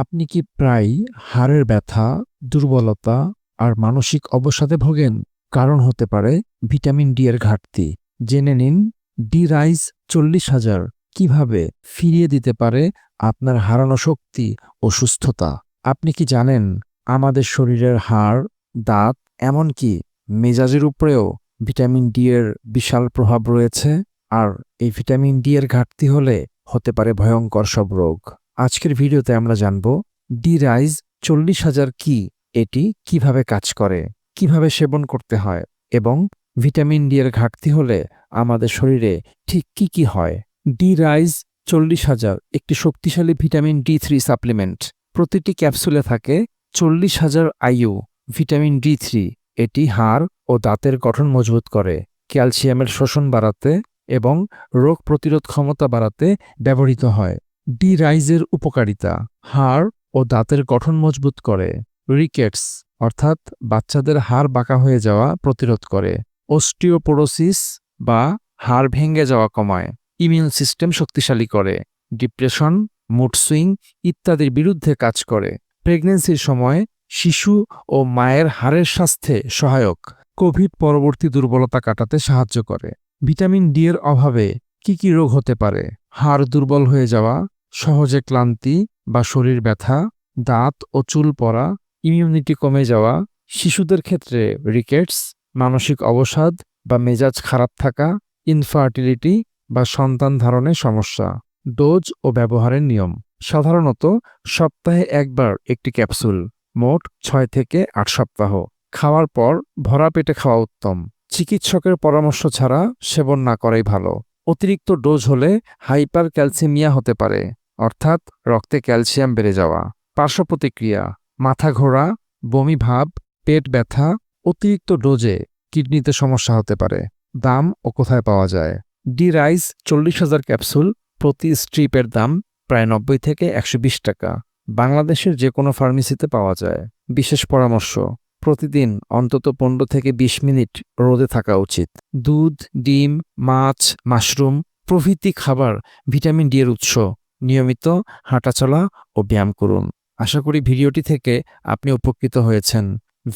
আপনি কি প্রায় হাড়ের ব্যথা, দুর্বলতা আর মানসিক অবসাদে ভোগেন? কারণ হতে পারে ভিটামিন ডি এর ঘাটতি। জেনে নিন, ডি রাইস চল্লিশ হাজার। কীভাবে ফিরিয়ে দিতে পারে আপনার হারানো শক্তি ও সুস্থতা? আপনি কি জানেন আমাদের শরীরের হাড়, দাঁত এমনকি মেজাজের উপরেও ভিটামিন ডি এর বিশাল প্রভাব রয়েছে? আর এই ভিটামিন ডি এর ঘাটতি হলে হতে পারে ভয়ঙ্কর সব রোগ। আজকের ভিডিওতে আমরা জানব ডি রাইজ চল্লিশ হাজার কি? এটি কীভাবে কাজ করে? কীভাবে সেবন করতে হয়? এবং ভিটামিন ডি এর ঘাটতি হলে আমাদের শরীরে ঠিক কি কি হয়? ডি রাইজ চল্লিশ হাজার একটি শক্তিশালী ভিটামিন ডি থ্রি সাপ্লিমেন্ট। প্রতিটি ক্যাপসুলে থাকে চল্লিশ হাজার আইইউ ভিটামিন ডি থ্রি। এটি হাড় ও দাঁতের গঠন মজবুত করে, ক্যালসিয়ামের শোষণ বাড়াতে এবং রোগ প্রতিরোধ ক্ষমতা বাড়াতে ব্যবহৃত হয়। ডি রাইজের উপকারিতা। হাড় ও দাঁতের গঠন মজবুত করে। রিকেটস, অর্থাৎ বাচ্চাদের হাড় বাঁকা হয়ে যাওয়া প্রতিরোধ করে। অস্টিওপোরোসিস বা হাড় ভেঙে যাওয়া কমায়। ইমিউন সিস্টেম শক্তিশালী করে। ডিপ্রেশন, মুড সুইং ইত্যাদির বিরুদ্ধে কাজ করে। প্রেগনেন্সির সময় শিশু ও মায়ের হাড়ের স্বাস্থ্যে সহায়ক। কোভিড পরবর্তী দুর্বলতা কাটাতে সাহায্য করে। ভিটামিন ডি এর অভাবে কি কি রোগ হতে পারে? হাড় দুর্বল হয়ে যাওয়া, সহজে ক্লান্তি বা শরীর ব্যথা, দাঁত ও চুল পড়া ইমিউনিটি কমে যাওয়া, শিশুদের ক্ষেত্রে রিকেটস মানসিক অবসাদ বা মেজাজ খারাপ থাকা ইনফার্টিলিটি বা সন্তান ধারণে সমস্যা। ডোজ ও ব্যবহারের নিয়ম। সাধারণত সপ্তাহে একবার একটি ক্যাপসুল, মোট ছয় থেকে আট সপ্তাহ। খাওয়ার পর ভরা পেটে খাওয়া উত্তম। চিকিৎসকের পরামর্শ ছাড়া সেবন না করাই ভালো। অতিরিক্ত ডোজ হলে হাইপার ক্যালসিমিয়া হতে পারে, অর্থাৎ রক্তে ক্যালসিয়াম বেড়ে যাওয়া। পার্শ্ব প্রতিক্রিয়া, মাথা ঘোরা, বমি ভাব, পেট ব্যথা, অতিরিক্ত ডোজে কিডনিতে সমস্যা হতে পারে। দাম ও কোথায় পাওয়া যায়? ডি রাইস চল্লিশ হাজার ক্যাপসুল প্রতি স্ট্রিপের দাম প্রায় নব্বই থেকে একশো বিশ টাকা। বাংলাদেশের যে কোনো ফার্মেসিতে পাওয়া যায়। বিশেষ পরামর্শ প্রতিদিন অন্তত পনেরো থেকে ২০ মিনিট রোদে থাকা উচিত। দুধ, ডিম, মাছ, মাশরুম প্রভৃতি খাবার ভিটামিন ডি এর উৎস। নিয়মিত হাঁটাচলা ও ব্যায়াম করুন। আশা করি ভিডিওটি থেকে আপনি উপকৃত হয়েছেন।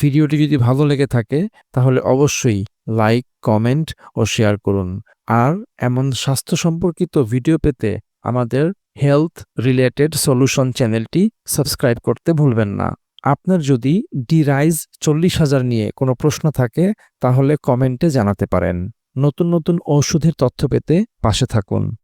ভিডিওটি যদি ভালো লেগে থাকে, তাহলে অবশ্যই লাইক, কমেন্ট ও শেয়ার করুন। আর এমন স্বাস্থ্য সম্পর্কিত ভিডিও পেতে আমাদের হেলথ রিলেটেড সলিউশন চ্যানেলটি সাবস্ক্রাইব করতে ভুলবেন না। আপনার যদি ডি রাইজ চল্লিশ হাজার নিয়ে কোনো প্রশ্ন থাকে, তাহলে কমেন্টে জানাতে পারেন। নতুন নতুন ঔষধের তথ্য পেতে পাশে থাকুন।